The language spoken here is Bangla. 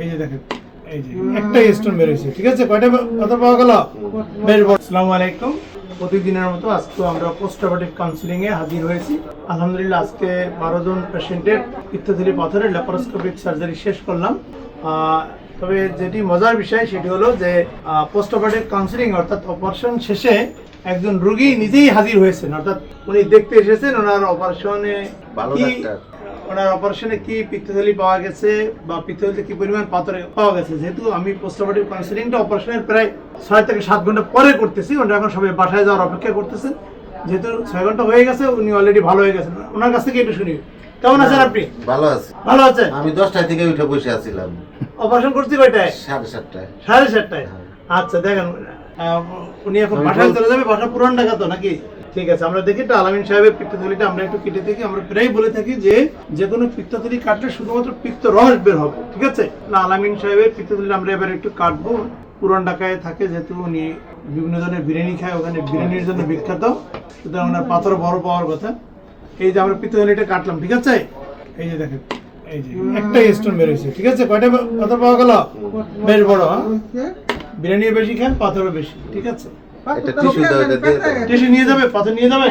এই যে দেখেন এই যে একটাই স্টোন বেরোয়েছে ঠিক আছে? কয়টা কত পাওয়া গেল? বেশ বড় আসসালামু আলাইকুম। প্রতিদিনের মতো আজকে আমরা পোস্ট অপারেটিভ কাউন্সিলিং এ হাজির হয়েছি। আলহামদুলিল্লাহ আজকে বারো জন পেশেন্টের পিত্তথলি পাথরের ল্যাপারোস্কোপিক সার্জারি শেষ করলাম। তবে যেটি মজার বিষয় সেটি হলো যে পোস্ট অপারেটিভ কাউন্সিলিং অর্থাৎ অপারেশন শেষে একজন রুগী নিজেই হাজির হয়েছেন। অর্থাৎ উনি দেখতে এসেছেন ওনার অপারেশনে ভালো ডাক্তার। ওনার অপারেশনে কি পিত্তথলি পাওয়া গেছে বা পিত্তথলিতে কি পরিমাণ পাথর পাওয়া গেছে? যেহেতু আমি পোস্ট কাউন্সিলিংটা অপারেশনের প্রায় ছয় থেকে সাত ঘণ্টা পরে করতেছি ওনারা এখন সবাই বাসায় যাওয়ার অপেক্ষা করতেছেন যেহেতু ছয় ঘণ্টা হয়ে গেছে উনি অলরেডি ভালো হয়ে গেছেন। ওনার কাছ থেকে একটু শুনি। কেমন আছেন আপনি? ভালো আছে। ভালো আছেন? আমি দশটায় থেকে উঠে বসে আছিলাম। অপারেশন করছি কয়টায়? সাড়ে সাতটায়। সাড়ে সাতটায়? হ্যাঁ। আচ্ছা দেখেন উনি এখন বাসায় চলে যাবে বাসা পুরান ঢাকা তো নাকি? ঠিক আছে, আমরা দেখি আলামিন সাহেবের পিত্তথলিটা আমরা একটু কেটে দেখি। আমরা প্রায় বলে থাকি যে যে কোনো পিত্তথলি কাটলে শুধুমাত্র পিত্ত রস বের হবে, ঠিক আছে? না, আলামিন সাহেবের পিত্তথলি আমরা এবার একটু কাটবো। পুরান ঢাকায় থাকে, যেহেতু উনি বিভিন্ন ধরনের বিরিয়ানি খায়, ওখানে বিরিয়ানির জন্য বিখ্যাত। সুতরাং ওনার পাথর বড় পাওয়ার কথা। এই যে আমরা পিত্তথলিটা কাটলাম, ঠিক আছে? এই যে দেখেন, এই যে একটাই স্টোন বেরোয়েছে ঠিক আছে? কয়টা পাথর পাওয়া গেল? বেশ বড় হ্যাঁ? বিরিয়ানি বেশি খান পাথরও বেশি, ঠিক আছে? এটা টিস্যু দাও এটা দিয়ে দাও। টিসু নিয়ে যাবে পাথর নিয়ে যাবে?